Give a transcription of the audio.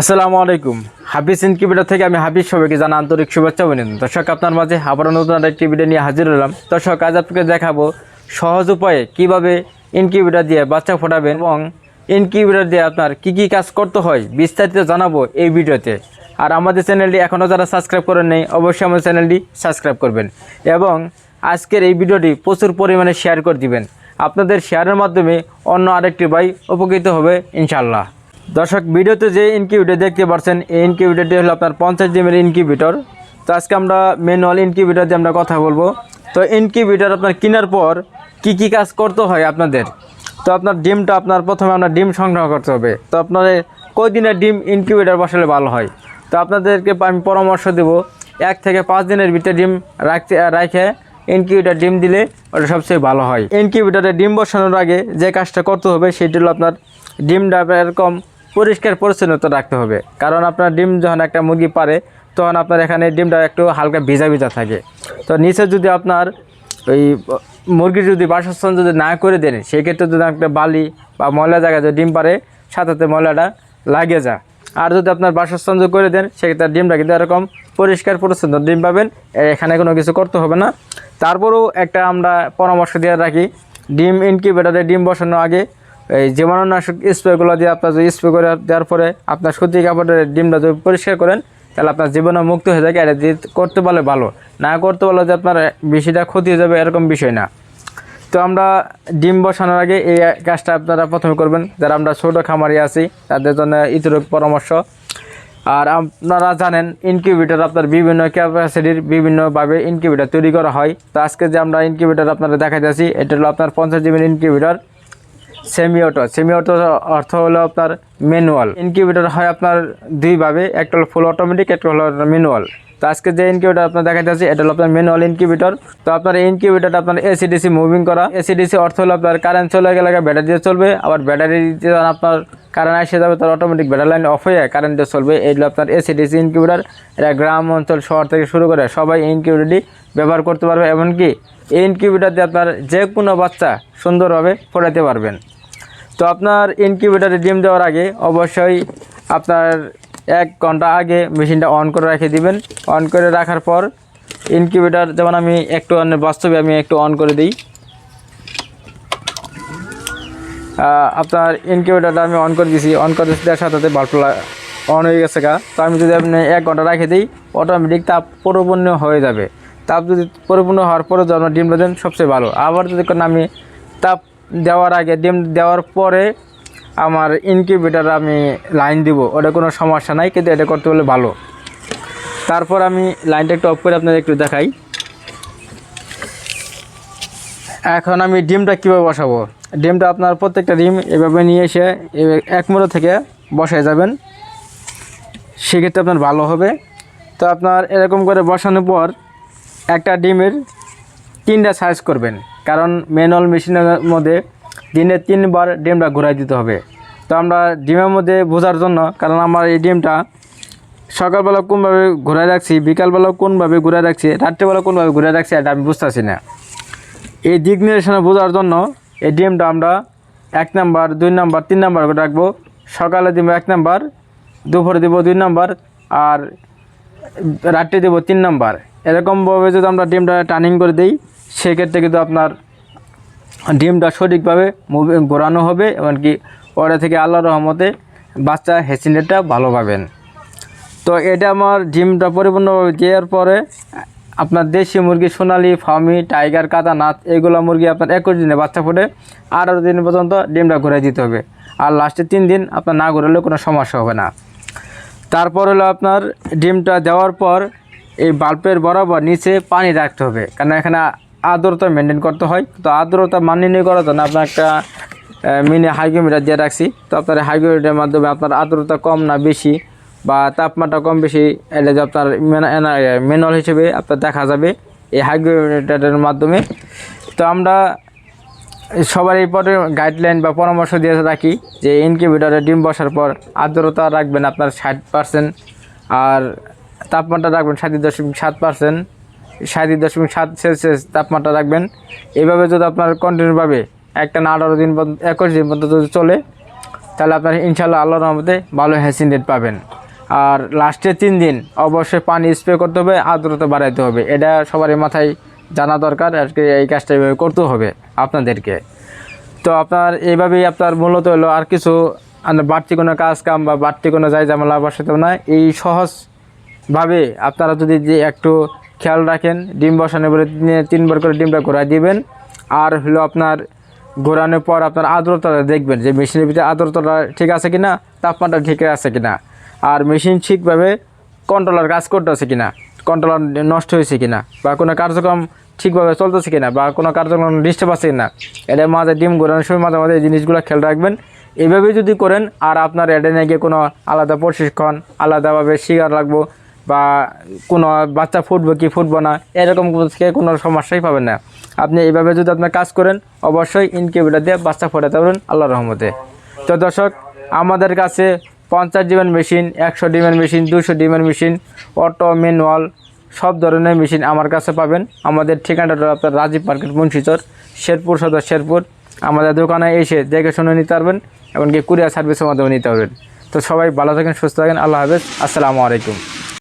আসসালামু আলাইকুম। হাফিজ ইনকিউবেটার থেকে আমি হাফিজ সবাইকে জানা আন্তরিক শুভেচ্ছা অভিনন্দন। দর্শক, আপনার মাঝে আবারও নতুন একটা ভিডিও নিয়ে হাজির হলাম। দর্শক, আজ আপনাকে দেখাবো সহজ উপায়ে কীভাবে ইনকিউবেটার দিয়ে বাচ্চা ফোটাবেন এবং ইনকিউবেটার দিয়ে আপনার কি কি কাজ করতে হয় বিস্তারিত জানাব এই ভিডিওতে। আর আমাদের চ্যানেলটি এখনও যারা সাবস্ক্রাইব করেন নেই, অবশ্যই আমাদের চ্যানেলটি সাবস্ক্রাইব করবেন এবং আজকের এই ভিডিওটি প্রচুর পরিমাণে শেয়ার করে দিবেন। আপনাদের শেয়ারের মাধ্যমে অন্য আরেকটি ভাই উপকৃত হবে ইনশাল্লাহ দর্শক, ভিডিওতে যে ইনকিউবেটর দেখতে পাচ্ছেন এই ইনকিউবেটরটি হলো আপনার পঞ্চাশ ডিমের ইনকিউবেটর। তো আজকে আমরা ম্যানুয়াল ইনকিউবেটর দিয়ে আমরা কথা বলব। তো ইনকিউবেটর আপনার কেনার পর কি কি কাজ করতে হয় আপনাদের? তো আপনার ডিমটা আপনার প্রথমে আপনার ডিম সংগ্রহ করতে হবে। তো আপনাদের কয়দিনের ডিম ইনকিউবেটর বসালে ভালো হয়? তো আপনাদেরকে আমি পরামর্শ দেব, এক থেকে পাঁচ দিনের ভিতরে ডিম রাখতে রাখে ইনকিউবেটার ডিম দিলে ওটা সবচেয়ে ভালো হয়। ইনকিউবেটারে ডিম বসানোর আগে যে কাজটা করতে হবে, সেটি হলো আপনার ডিমটা আপনার এরকম পরিষ্কার পরিচ্ছন্নতা রাখতে হবে। কারণ আপনার ডিম যখন একটা মুরগি পারে, তখন আপনার এখানে ডিমটা একটু হালকা ভিজা ভিজা থাকে। তো নিচে যদি আপনার ওই মুরগির যদি বাসস্থান যদি না করে দেন সেক্ষেত্রে যদি একটা বালি বা ময়লা জায়গায় যদি ডিম পারে, সাথে ময়লাটা লাগে যা আর যদি আপনার বাসস্থান যদি করে দেন সেক্ষেত্রে ডিমটা কিন্তু এরকম পরিষ্কার পরিচ্ছন্ন ডিম পাবেন। এখানে কোনো কিছু করতে হবে না। তারপরেও একটা আমরা পরামর্শ দিয়ে রাখি, ডিম ইনকিউবেটারে ডিম বসানোর আগে এই জীবাণুনাশক স্প্রেগুলো দিয়ে আপনার যদি স্প্রে করে দেওয়ার পরে আপনার সুতি কাপড়ের ডিমটা যদি পরিষ্কার করেন, তাহলে আপনার জীবাণু মুক্ত হয়ে যায় এটা করতে পারলে ভালো। না করতে পারলে যে আপনার বেশিটা ক্ষতি হয়ে যাবে এরকম বিষয় না। তো আমরা ডিম বসানোর আগে এই কাজটা আপনারা প্রথমে করবেন। যারা আমরা ছোটো খামারি আছি, তাদের জন্য ইতরক পরামর্শ। আর আপনারা জানেন, ইনকিউবেটর আপনার বিভিন্ন ক্যাপাসিটির বিভিন্নভাবে ইনকিউবেটর তৈরি করা হয়। তো আজকে যে আমরা ইনকিউবেটর আপনারা দেখাইতেছি, এটা হলো আপনার পঞ্চাশ জিবির incubator. Semi auto semi auto অর্থ হলো আপনার ম্যানুয়াল। ইনকিউবেটর হয় আপনার দুইভাবে, একটা হলো ফুল অটোমেটিক, একটা হলো ম্যানুয়াল। তো আজকে যে ইনকিউবেটর আপনার দেখাতে আছে এটা হলো আপনার ম্যানুয়াল ইনকিউবেটর। তো আপনার ইনকিউবেটরটা আপনার এসিডিসি মুভিং করা। এসিডিসি অর্থ হলো আপনার কারেন্ট চলে গেলে ব্যাটারি দিয়ে চলবে। আবার ব্যাটারি যখন আপনার কারেন্ট আসে যাবে, তার অটোমেটিক ব্যাটারি লাইন অফ হয়ে কারেন্ট দিয়ে চলবে। এইগুলো আপনার এসিডিসি ইনকিউবেটর। এটা গ্রাম অঞ্চল শহর থেকে শুরু করে সবাই ইনকিউবেটরটি ব্যবহার করতে পারবে। এমনকি এই ইনকিউবেটর দিয়ে আপনার যে কোনো বাচ্চা সুন্দরভাবে পড়াতে পারবেন। তো আপনার ইনকিউবেটারে ডিম দেওয়ার আগে অবশ্যই আপনার এক ঘণ্টা আগে মেশিনটা অন করে রেখে দিবেন। অন করে রাখার পর ইনকিউবেটার যেমন আমি একটু অন বাস্তবে আমি একটু অন করে দিই। আপনার ইনকিউবেটারটা আমি অন করে দিয়েছি অন করে দেওয়ার সাথে সাথে বাল্বটা অন হয়ে গেছে গা। তো আমি যদি আপনি এক ঘণ্টা রেখে দিই অটোমেটিক তাপ পরিপূর্ণ হয়ে যাবে। তাপ যদি পরিপূর্ণ হওয়ার পরে যদি আপনার ডিমটা দেন, সবচেয়ে ভালো। আবার যদি আমি তাপ দেওয়ার আগে, ডিম দেওয়ার পরে আমার ইনকিউবেটার আমি লাইন দিব। ওটা কোনো সমস্যা নাই, কিন্তু এটা করতে হলে ভালো। তারপর আমি লাইনটা একটু অফ করে আপনাদের একটু দেখাই। এখন আমি ডিমটা কীভাবে বসাবো? ডিমটা আপনার প্রত্যেকটা ডিম এভাবে নিয়ে এসে এক মুড়ো থেকে বসায় যাবেন। সেক্ষেত্রে আপনার ভালো হবে। তো আপনার এরকম করে বসানোর পর একটা ডিমের তিনটা সাইজ করবেন। কারণ ম্যানুয়াল মেশিনের মধ্যে দিনে তিনবার ডিমটা ঘুরাই দিতে হবে। তো আমরা ডিমের মধ্যে বোঝার জন্য, কারণ আমার এই ডিমটা সকালবেলা কোনভাবে ঘুরাই রাখছি, বিকালবেলা কোনভাবে ঘুরাই রাখছি, রাত্রেবেলা কোনভাবে ঘুরাই রাখছি এটা আমি বুঝতেছি না। এই দিক নির্দেশনা বোঝার জন্য এই ডিমটা আমরা এক নাম্বার, দুই নাম্বার, তিন নাম্বার করে রাখব। সকালে দিব এক নাম্বার, দুপুরে দিব দুই নাম্বার, আর রাত্রে দেবো তিন নাম্বার। এরকমভাবে যদি আমরা ডিমটা টার্নিং করে দিই সেক্ষেত্রে কিন্তু আপনার ডিমটা সঠিকভাবে ঘোরানো হবে, এমনকি ওটা থেকে আল্লাহ রহমতে বাচ্চা হেসিনেটটা ভালো পাবেন। তো এটা আমার ডিমটা পরিপূর্ণভাবে দেওয়ার পরে, আপনার দেশি মুরগি, সোনালি ফার্মি টাইগার কাদা নাথ এগুলো মুরগি আপনার একুশ দিনে বাচ্চা ফুটে আঠারো দিন পর্যন্ত ডিমটা ঘুরে দিতে হবে। আর লাস্টে তিন দিন আপনার না ঘুরালে কোনো সমস্যা হবে না। তারপর হলো আপনার ডিমটা দেওয়ার পর এই বাল্বের বরাবর নিচে পানি রাখতে হবে কারণ এখানে আর্দ্রতা মেনটেন করতে হয়। তো আর্দ্রতা মানিয়ে করার জন্য আপনার একটা মিনি হাইগ্রোমিটার দিয়ে রাখছি। তো আপনার হাইগ্রোমিটারের মাধ্যমে আপনার আর্দ্রতা কম না বেশি বা তাপমাত্রা কম বেশি এলে যে আপনার ম্যানুয়াল হিসেবে আপনার দেখা যাবে এই হাইগ্রোমিটারের মাধ্যমে। তো আমরা সবার এই পরে গাইডলাইন বা পরামর্শ দিয়ে রাখি যে ইনকিউবেটারে ডিম বসার পর আর্দ্রতা রাখবেন আপনার ষাট পার্সেন্ট আর তাপমাত্রা রাখবেন সাত দশমিক সাত পার্সেন্ট সাত দশমিক সাত সেলসিয়াস তাপমাত্রা রাখবেন। এইভাবে যদি আপনার কন্টিনিউভাবে একটা না আঠারো দিন পর্যন্ত, একুশ দিন পর্যন্ত যদি চলে, তাহলে আপনার ইনশাল্লাহ আল্লাহর রহমতে ভালো হ্যাসিন রেট পাবেন। আর লাস্টে তিন দিন অবশ্যই পানি স্প্রে করতে হবে আর্দ্রতা বাড়াইতে হবে। এটা সবারই মাথায় জানা দরকার আর কি এই কাজটা এইভাবে করতে হবে আপনাদেরকে। তো আপনার এইভাবেই আপনার মূলত হলো আর কিছু আপনার বাড়তি কোনো কাজ কাম বা বাড়তি কোনো যাই ঝামেলা বসাতে না এই সহজভাবে আপনারা যদি যে একটু খেয়াল রাখেন, ডিম পরে দিনে তিনবার করে ডিমটা ঘোরায় দিবেন। আর হলো আপনার ঘোরানোর পর আপনার আর্দ্রতাটা দেখবেন যে মেশিনের ভিতরে আর্দ্রতাটা ঠিক আছে কিনা, তাপমাত্রা ঠিক আছে কিনা। আর মেশিন ঠিকভাবে কন্ট্রোলার কাজ করতেছে কিনা কন্ট্রোলার নষ্ট হয়েছে কিনা, বা কোনো কার্যক্রম ঠিকভাবে চলতেছে কিনা, বা কোনো কার্যক্রম ডিস্টার্ব আছে কিনা এটা মাঝে ডিম ঘোরানোর সময় মাঝে মাঝে এই জিনিসগুলো খেয়াল রাখবেন। এইভাবে যদি করেন, আর আপনার এটা নিয়ে গিয়ে কোনো আলাদা প্রশিক্ষণ, আলাদাভাবে শিকার লাগবো বা কোনো বাচ্চা ফুটবো কি ফুটবো না, এরকম থেকে কোনো সমস্যাই পাবেন না। আপনি এইভাবে যদি আপনার কাজ করেন, অবশ্যই ইনকিউবেটার দিয়ে বাচ্চা ফোটাতে পারবেন আল্লাহ রহমতে। তো দর্শক, আমাদের কাছে পঞ্চাশ ডিমের মেশিন, একশো ডিমের মেশিন, দুশো ডিমের মেশিন, অটো, ম্যানুয়াল, সব ধরনের মেশিন আমার কাছে পাবেন। আমাদের ঠিকানাটা আপনার রাজীব মার্কেট, মুন্সিচর, শেরপুর সদর শেরপুর। আমাদের দোকানে এসে দেখে শুনে নিতে পারবেন, এমনকি কুরিয়ার সার্ভিসের মাধ্যমে নিতে পারবেন। তো সবাই ভালো থাকেন, সুস্থ থাকেন, আল্লাহ হাফেজ। আসসালামু আলাইকুম।